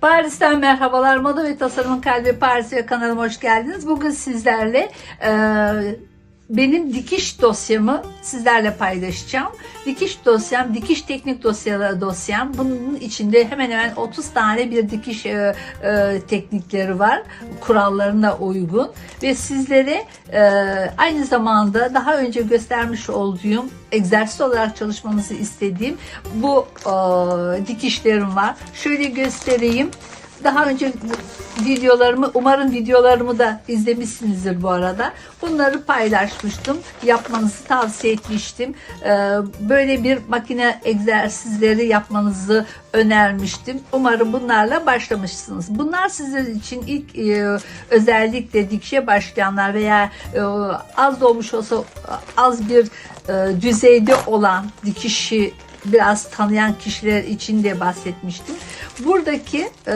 Paris'ten merhabalar. Moda ve tasarımın kalbi Paris kanalıma hoş geldiniz. Bugün sizlerle e, benim dikiş dosyamı sizlerle paylaşacağım. Dikiş dosyam, dikiş teknik dosyaları dosyam. Bunun içinde hemen hemen 30 tane bir dikiş e, e, teknikleri var. Kurallarına uygun. Ve sizlere e, aynı zamanda daha önce göstermiş olduğum egzersiz olarak çalışmanızı istediğim bu e, dikişlerim var. Şöyle göstereyim. Daha önce videolarımı, umarım videolarımı da izlemişsinizdir bu arada. Bunları paylaşmıştım. Yapmanızı tavsiye etmiştim. Ee, Böyle bir makine egzersizleri yapmanızı önermiştim. Umarım bunlarla başlamışsınız. Bunlar sizin için ilk e, özellikle dikişe başlayanlar veya e, az olmuş olsa az bir e, düzeyde olan dikişi biraz tanıyan kişiler için de bahsetmiştim. Buradaki e,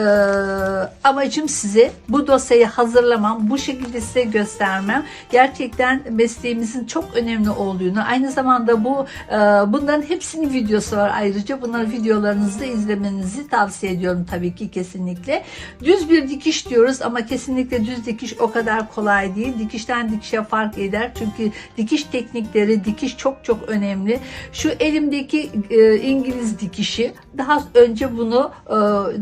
amacım size bu dosyayı hazırlamam, bu şekilde size göstermem. Gerçekten mesleğimizin çok önemli olduğunu, aynı zamanda bu e, bunların hepsinin videosu var ayrıca. Bunların videolarınızı izlemenizi tavsiye ediyorum tabii ki kesinlikle. Düz bir dikiş diyoruz ama kesinlikle düz dikiş o kadar kolay değil. Dikişten dikişe fark eder. Çünkü dikiş teknikleri, dikiş çok çok önemli. Şu elimdeki e, İngiliz dikişi daha önce bunu e,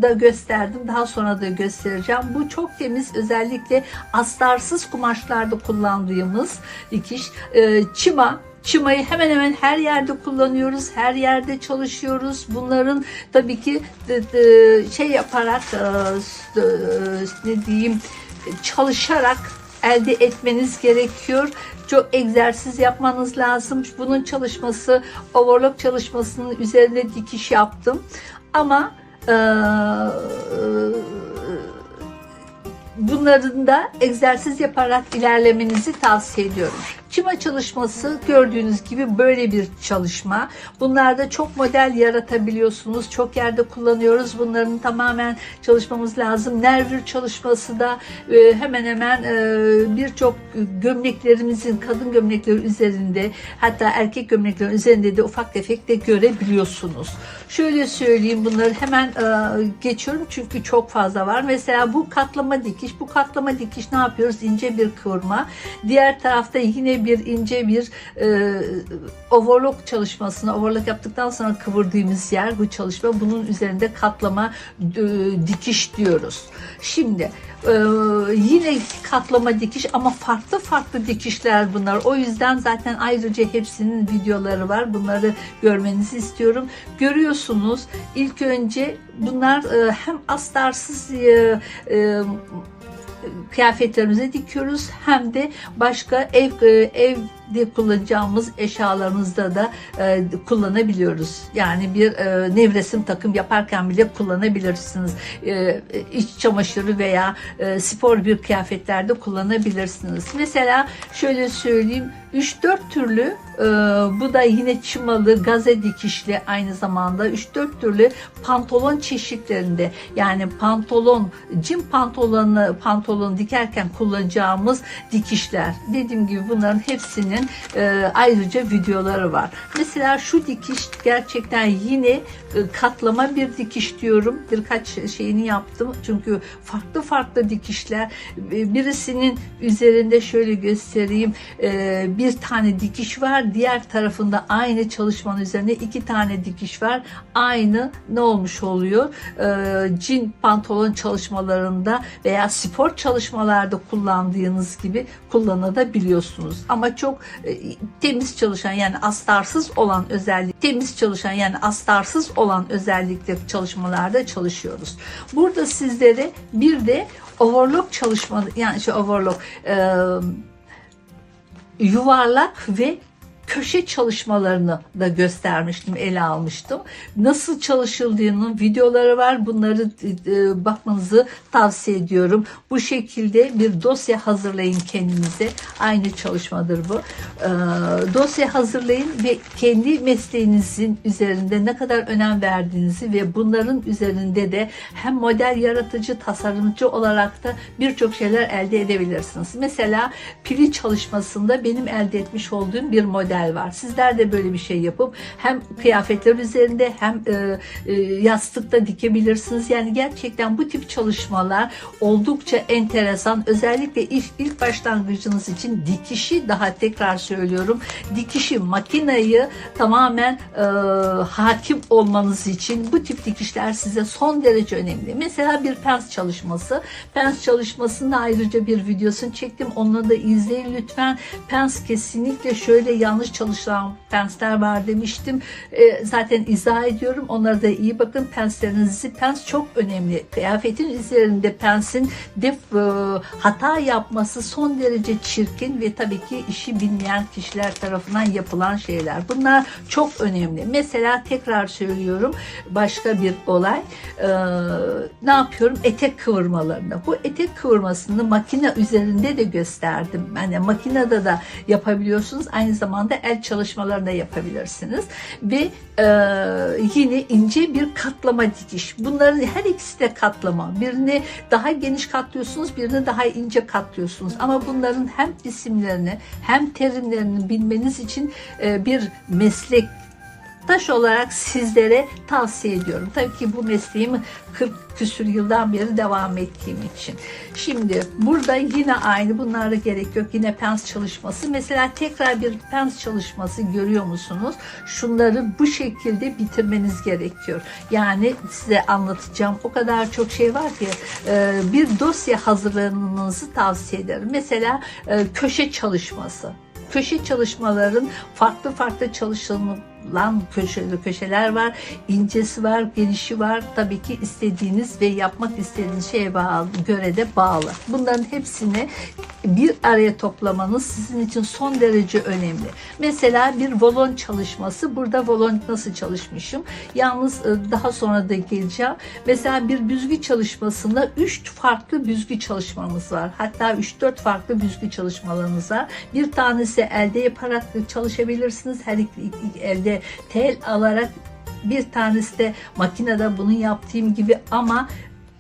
da gösterdim. Daha sonra da göstereceğim. Bu çok temiz özellikle astarsız kumaşlarda kullandığımız dikiş. E, çima Çımayı hemen hemen her yerde kullanıyoruz, her yerde çalışıyoruz. Bunların tabii ki şey yaparak, e, e, ne diyeyim, çalışarak elde etmeniz gerekiyor. Çok egzersiz yapmanız lazım. Bunun çalışması, overlock çalışmasının üzerine dikiş yaptım. Ama e, bunların da egzersiz yaparak ilerlemenizi tavsiye ediyorum. Çima çalışması gördüğünüz gibi böyle bir çalışma. Bunlarda çok model yaratabiliyorsunuz. Çok yerde kullanıyoruz. Bunların tamamen çalışmamız lazım. Nervür çalışması da e, hemen hemen e, birçok gömleklerimizin kadın gömlekleri üzerinde hatta erkek gömleklerin üzerinde de ufak tefek de görebiliyorsunuz. Şöyle söyleyeyim bunları hemen e, geçiyorum çünkü çok fazla var. Mesela bu katlama dikiş. Bu katlama dikiş ne yapıyoruz? İnce bir kıvırma. Diğer tarafta yine bir ince bir e, overlock çalışmasını overlock yaptıktan sonra kıvırdığımız yer bu çalışma. Bunun üzerinde katlama e, dikiş diyoruz. Şimdi e, yine katlama dikiş ama farklı farklı dikişler bunlar. O yüzden zaten ayrıca hepsinin videoları var. Bunları görmenizi istiyorum. Görüyorsunuz ilk önce bunlar e, hem astarsız e, e, kıyafetlerimize dikiyoruz. Hem de başka ev e, evde kullanacağımız eşyalarımızda da e, kullanabiliyoruz. Yani bir e, nevresim takım yaparken bile kullanabilirsiniz. E, iç çamaşırı veya e, spor bir kıyafetlerde kullanabilirsiniz. Mesela şöyle söyleyeyim 3-4 türlü e, bu da yine çımalı, gaze dikişli aynı zamanda 3-4 türlü pantolon çeşitlerinde yani pantolon, cim pantolonu pantolon dikerken kullanacağımız dikişler. Dediğim gibi bunların hepsinin e, ayrıca videoları var. Mesela şu dikiş gerçekten yine e, katlama bir dikiş diyorum. Birkaç şeyini yaptım. Çünkü farklı farklı dikişler. E, Birisinin üzerinde şöyle göstereyim. E, bir tane dikiş var. Diğer tarafında aynı çalışmanın üzerine iki tane dikiş var. Aynı ne olmuş oluyor? E, Cin pantolon çalışmalarında veya spor çalışmalarda kullandığınız gibi kullanabiliyorsunuz. Ama çok temiz çalışan yani astarsız olan özellik temiz çalışan yani astarsız olan özellikle çalışmalarda çalışıyoruz. Burada sizlere bir de overlock çalışma yani şey overlock e, yuvarlak ve köşe çalışmalarını da göstermiştim, ele almıştım. Nasıl çalışıldığının videoları var. Bunları e, bakmanızı tavsiye ediyorum. Bu şekilde bir dosya hazırlayın kendinize. Aynı çalışmadır bu. E, dosya hazırlayın ve kendi mesleğinizin üzerinde ne kadar önem verdiğinizi ve bunların üzerinde de hem model yaratıcı, tasarımcı olarak da birçok şeyler elde edebilirsiniz. Mesela pili çalışmasında benim elde etmiş olduğum bir model model var. Sizler de böyle bir şey yapıp hem kıyafetler üzerinde hem e, e, yastıkta dikebilirsiniz. Yani gerçekten bu tip çalışmalar oldukça enteresan. Özellikle ilk, ilk başlangıcınız için dikişi daha tekrar söylüyorum. Dikişi makinayı tamamen e, hakim olmanız için bu tip dikişler size son derece önemli. Mesela bir pens çalışması. Pens çalışmasında ayrıca bir videosunu çektim. Onları da izleyin lütfen. Pens kesinlikle şöyle yanlış çalışan pensler var demiştim. E, zaten izah ediyorum. Onlara da iyi bakın. Penslerinizi pens çok önemli. Kıyafetin üzerinde pensin def, e, hata yapması son derece çirkin ve tabii ki işi bilmeyen kişiler tarafından yapılan şeyler. Bunlar çok önemli. Mesela tekrar söylüyorum başka bir olay. Ee, ne yapıyorum? Etek kıvırmalarını. Bu etek kıvırmasını makine üzerinde de gösterdim. Yani makinede de yapabiliyorsunuz. Aynı zamanda el çalışmalarını da yapabilirsiniz. Ve e, yine ince bir katlama dikiş. Bunların her ikisi de katlama. Birini daha geniş katlıyorsunuz, birini daha ince katlıyorsunuz. Ama bunların hem isimlerini hem terimlerini bilmeniz için e, bir meslek taş olarak sizlere tavsiye ediyorum. Tabii ki bu mesleğimi 40 küsür yıldan beri devam ettiğim için. Şimdi burada yine aynı bunlara gerek yok. Yine pens çalışması. Mesela tekrar bir pens çalışması görüyor musunuz? Şunları bu şekilde bitirmeniz gerekiyor. Yani size anlatacağım o kadar çok şey var ki e, bir dosya hazırlamanızı tavsiye ederim. Mesela e, köşe çalışması köşe çalışmaların farklı farklı çalışılan köşeli köşeler var. incesi var, genişi var. Tabii ki istediğiniz ve yapmak istediğiniz şeye bağlı, göre de bağlı. Bunların hepsini bir araya toplamanız sizin için son derece önemli. Mesela bir volon çalışması. Burada volon nasıl çalışmışım? Yalnız e, daha sonra da geleceğim. Mesela bir büzgü çalışmasında 3 farklı büzgü çalışmamız var. Hatta 3-4 farklı büzgü çalışmalarımız var. Bir tanesi elde yaparak çalışabilirsiniz. Her iki, iki elde tel alarak bir tanesi de makinede bunu yaptığım gibi ama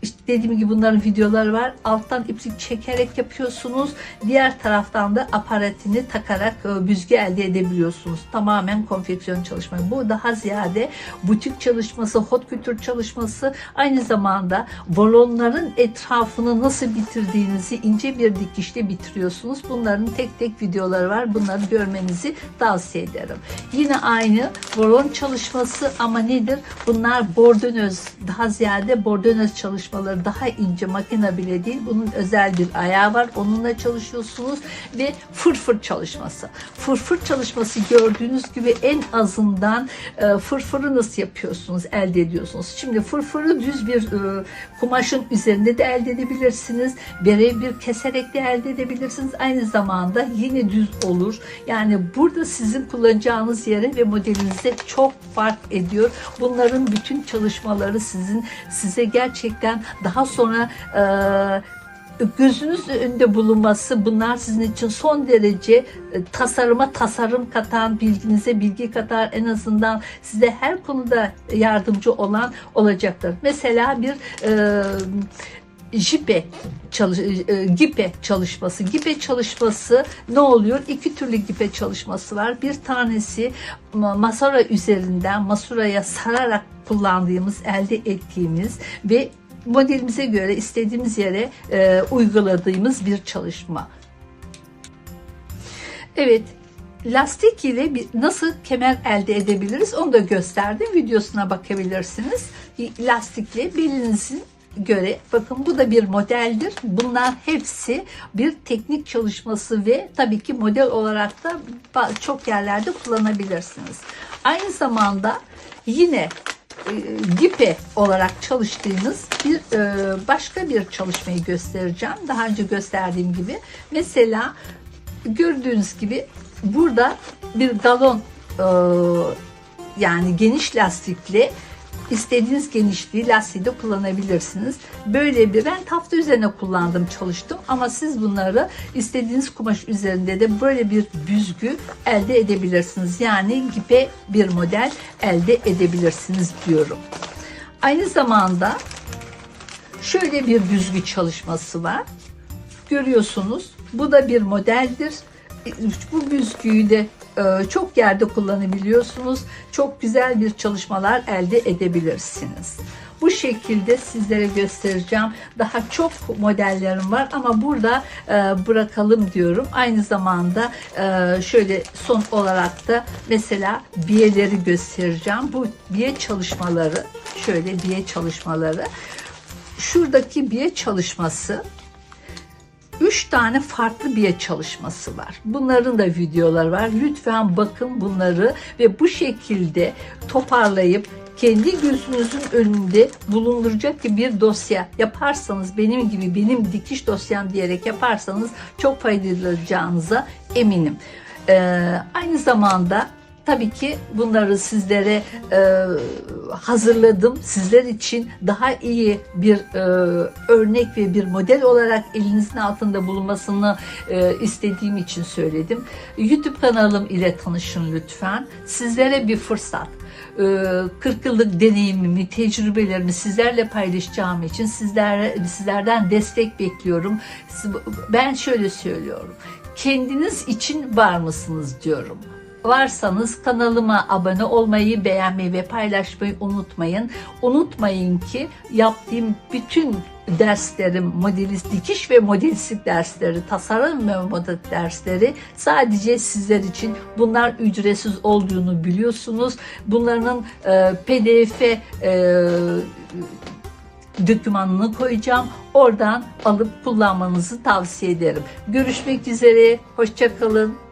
işte dediğim gibi bunların videoları var. Alttan iplik çekerek yapıyorsunuz. Diğer taraftan da aparatını takarak e, büzgü elde edebiliyorsunuz. Tamamen konfeksiyon çalışması. Bu daha ziyade butik çalışması, hot kültür çalışması aynı zamanda balonların etrafını nasıl bitirdiğinizi ince bir dikişle bitiriyorsunuz. Bunların tek tek videoları var. Bunları görmenizi tavsiye ederim. Yine aynı balon çalışması ama nedir? Bunlar bordönöz. Daha ziyade bordönöz çalışmaları daha ince makine bile değil. Bunun özel bir ayağı var. Onunla çalışıyorsunuz ve fırfır çalışması. Fırfır çalışması gördüğünüz gibi en azından e, fırfırı nasıl yapıyorsunuz, elde ediyorsunuz. Şimdi fırfırı düz bir e, kumaşın üzerinde de elde edebilirsiniz. Bere bir keserek de elde edebilirsiniz. Aynı zamanda yine düz olur. Yani burada sizin kullanacağınız yere ve modelinize çok fark ediyor. Bunların bütün çalışmaları sizin size gerçekten daha sonra e, gözünüz önünde bulunması bunlar sizin için son derece e, tasarıma tasarım katan, bilginize bilgi katar en azından size her konuda yardımcı olan olacaktır. Mesela bir e, jipe çalış, e, gipe çalışması. Gipe çalışması ne oluyor? İki türlü gipe çalışması var. Bir tanesi ma- masara üzerinden masuraya sararak kullandığımız, elde ettiğimiz ve modelimize göre istediğimiz yere e, uyguladığımız bir çalışma. Evet, lastik ile bir, nasıl kemer elde edebiliriz onu da gösterdim. Videosuna bakabilirsiniz. Lastikle belinizin göre bakın bu da bir modeldir. Bunlar hepsi bir teknik çalışması ve tabii ki model olarak da çok yerlerde kullanabilirsiniz. Aynı zamanda yine e, gipe olarak çalıştığınız bir e, başka bir çalışmayı göstereceğim. Daha önce gösterdiğim gibi. Mesela gördüğünüz gibi burada bir galon e, yani geniş lastikli istediğiniz genişliği lastiği de kullanabilirsiniz. Böyle bir ben tafta üzerine kullandım çalıştım ama siz bunları istediğiniz kumaş üzerinde de böyle bir büzgü elde edebilirsiniz. Yani gibi bir model elde edebilirsiniz diyorum. Aynı zamanda şöyle bir büzgü çalışması var. Görüyorsunuz. Bu da bir modeldir. Bu büzgüyü de çok yerde kullanabiliyorsunuz. Çok güzel bir çalışmalar elde edebilirsiniz. Bu şekilde sizlere göstereceğim. Daha çok modellerim var ama burada e, bırakalım diyorum. Aynı zamanda e, şöyle son olarak da mesela biyeleri göstereceğim. Bu biye çalışmaları şöyle biye çalışmaları. Şuradaki biye çalışması Üç tane farklı biye çalışması var. Bunların da videoları var. Lütfen bakın bunları ve bu şekilde toparlayıp kendi gözünüzün önünde bulunduracak bir dosya yaparsanız benim gibi benim dikiş dosyam diyerek yaparsanız çok faydalı olacağınıza eminim. Ee, aynı zamanda Tabii ki bunları sizlere e, hazırladım. Sizler için daha iyi bir e, örnek ve bir model olarak elinizin altında bulunmasını e, istediğim için söyledim. YouTube kanalım ile tanışın lütfen. Sizlere bir fırsat. E, 40 yıllık deneyimimi, tecrübelerimi sizlerle paylaşacağım için sizler, sizlerden destek bekliyorum. Ben şöyle söylüyorum. Kendiniz için var mısınız diyorum varsanız kanalıma abone olmayı, beğenmeyi ve paylaşmayı unutmayın. Unutmayın ki yaptığım bütün derslerim, modelist dikiş ve modelistlik dersleri, tasarım ve moda dersleri sadece sizler için. Bunlar ücretsiz olduğunu biliyorsunuz. Bunların e, PDF e, dokümanını koyacağım. Oradan alıp kullanmanızı tavsiye ederim. Görüşmek üzere. Hoşçakalın.